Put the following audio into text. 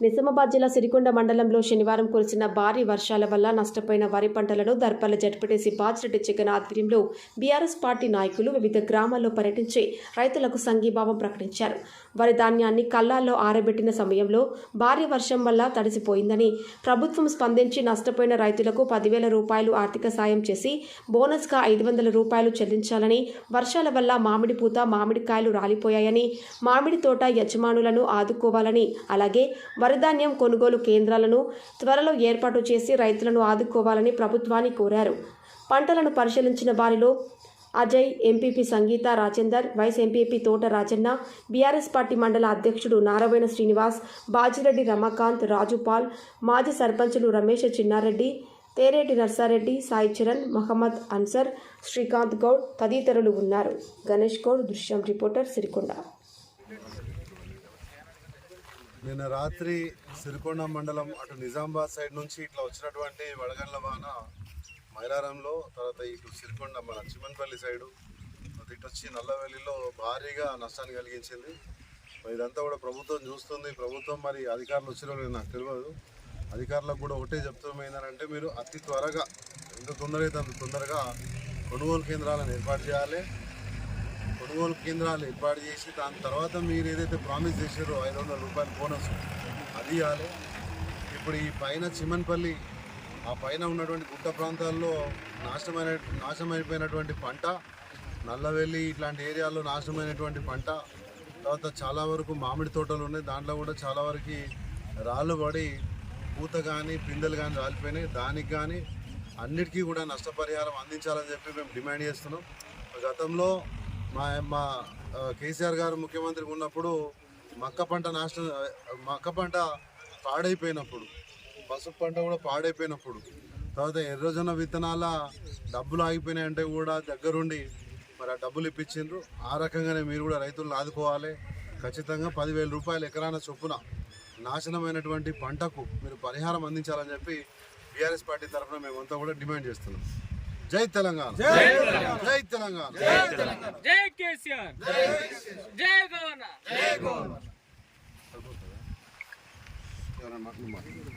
నిజామాబాద్ జిల్లా సిరికొండ మండలంలో శనివారం కురిసిన భారీ వర్షాల వల్ల నష్టపోయిన వరి పంటలను దర్పల జడ్పీటీసీ బాజిరెడ్డి జగన్ ఆధ్వర్యంలో బీఆర్ఎస్ పార్టీ నాయకులు వివిధ గ్రామాల్లో పర్యటించి రైతులకు సంఘీభావం ప్రకటించారు. వరి ధాన్యాన్ని కల్లాల్లో ఆరబెట్టిన సమయంలో భారీ వర్షం వల్ల తడిసిపోయిందని ప్రభుత్వం స్పందించి నష్టపోయిన రైతులకు పదివేల రూపాయలు ఆర్థిక సాయం చేసి బోనస్గా ఐదు వందల రూపాయలు చెల్లించాలని వర్షాల వల్ల మామిడి పూత మామిడికాయలు రాలిపోయాయని మామిడి తోట యజమానులను ఆదుకోవాలని అలాగే వరిధాన్యం కొనుగోలు కేంద్రాలను త్వరలో ఏర్పాటు చేసి రైతులను ఆదుకోవాలని ప్రభుత్వాన్ని కోరారు. పంటలను పరిశీలించిన వారిలో Ajay MPP Sangeetha Rajender vice MPP Thota Rajanna BRS party మండల అధ్యక్షుడు నారాయణ శ్రీనివాస్ బాజిరెడ్డి రమాకాంత్ రాజుపాల్ మాజీ సర్పంచులు రమేష్ చిన్నారెడ్డి తేరేటి నర్సారెడ్డి సాయి చరణ్ మహమ్మద్ అన్సర్ శ్రీకాంత్ గౌడ్ తదితరులు ఉన్నారు. గణేష్ గౌడ్ దృశ్యం రిపోర్టర్ సిరికొండ. నిన్న రాత్రి సిరికొండ మండలం అటు నిజామాబాద్ సైడ్ నుంచి ఇట్లా వచ్చినటువంటి వడగండ్ల వాన మైలారంలో తర్వాత ఇటు సిరికొండ మన చిమన్పల్లి సైడు ఇటు వచ్చి నల్లవెల్లిలో భారీగా నష్టాన్ని కలిగించింది. ఇదంతా కూడా ప్రభుత్వం చూస్తుంది. ప్రభుత్వం మరి అధికారులు వచ్చిన నాకు తెలియదు. అధికారులకు కూడా ఒకటే చెప్తున్నాం ఏంటంటే మీరు అతి త్వరగా ఎంత తొందరగా అంత తొందరగా కొనుగోలు కేంద్రాలను ఏర్పాటు చేయాలి. కొనుగోలు కేంద్రాలు ఏర్పాటు చేసి దాని తర్వాత మీరు ఏదైతే ప్రామిస్ చేశారో ఐదు వందల రూపాయల బోనస్ అది ఇవ్వాలి. ఇప్పుడు ఈ పైన చిమన్పల్లి ఆ పైన ఉన్నటువంటి గుట్ట ప్రాంతాల్లో నాశనమైన నాశనమైపోయినటువంటి పంట నల్లవెల్లి ఇట్లాంటి ఏరియాల్లో నాశనమైనటువంటి పంట తర్వాత చాలా వరకు మామిడి తోటలు ఉన్నాయి. దాంట్లో కూడా చాలా వరకు రాళ్ళు పడి పూత కానీ పిందెలు కానీ రాలిపోయినాయి. దానికి కానీ అన్నిటికీ కూడా నష్టపరిహారం అందించాలని చెప్పి మేము డిమాండ్ చేస్తున్నాం. గతంలో మా మా కేసీఆర్ గారు ముఖ్యమంత్రి ఉన్నప్పుడు మక్క పంట నాశనం మక్క పంట పాడైపోయినప్పుడు పసుపు పంట కూడా పాడైపోయినప్పుడు తర్వాత ఎర్రజొన్న విత్తనాల డబ్బులు ఆగిపోయినాయంటే కూడా దగ్గరుండి మరి ఆ డబ్బులు ఇప్పించిండ్రు. ఆ రకంగానే మీరు కూడా రైతులను ఆదుకోవాలి. ఖచ్చితంగా పదివేల రూపాయలు ఎకరాన చొప్పున నాశనమైనటువంటి పంటకు మీరు పరిహారం అందించాలని చెప్పి బీఆర్ఎస్ పార్టీ తరఫున మేమంతా కూడా డిమాండ్ చేస్తున్నాం. జై తెలంగాణ. జై తెలంగాణ. జై కేసీఆర్. జై గవర్నర్. ఎవరన్నా మాట్లాడు.